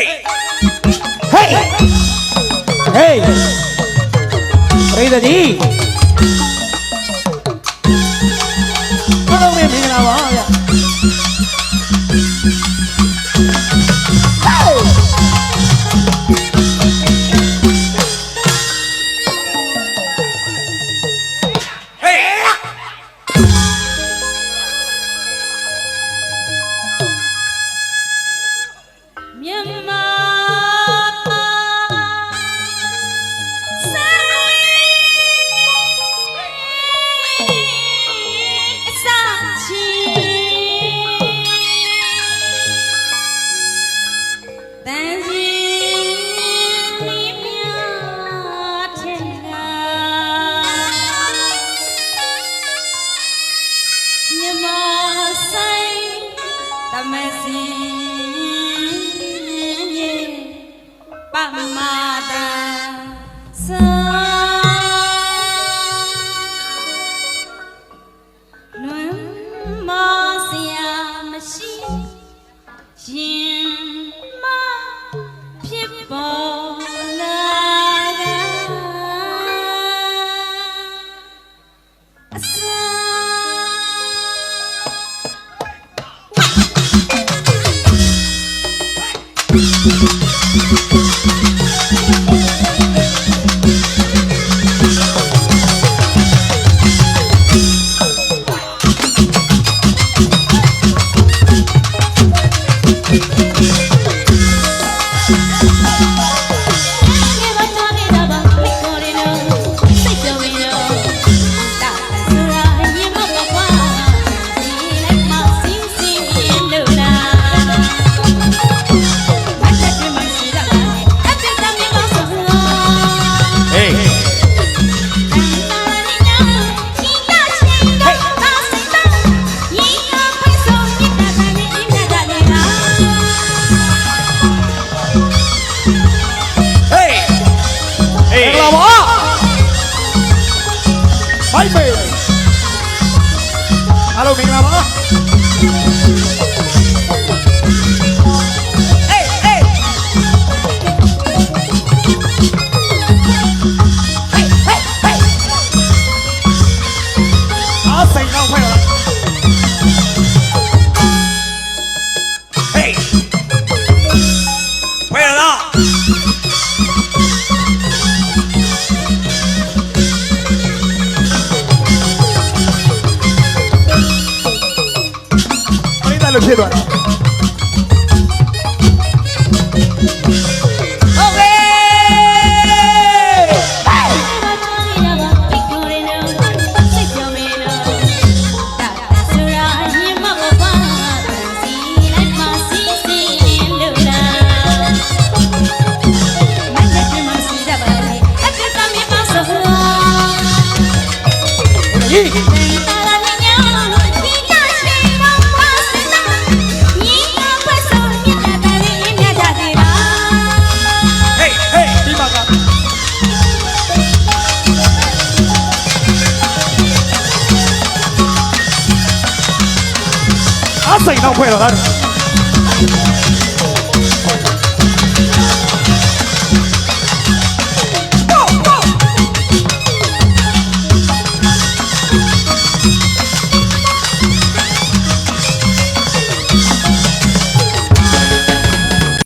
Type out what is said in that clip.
hey hey hey ပြိတ္တိအားလုံးပဲမင်္ဂလာပါဗျ hey ဟေးမြန်မာ Así. Thank you. ဘိုက်ပေအားလုံးမင်္ဂလာပါဟေးဝဲလား လို့ဖြစ်သွားတယ်咦。paso y no puedo dar.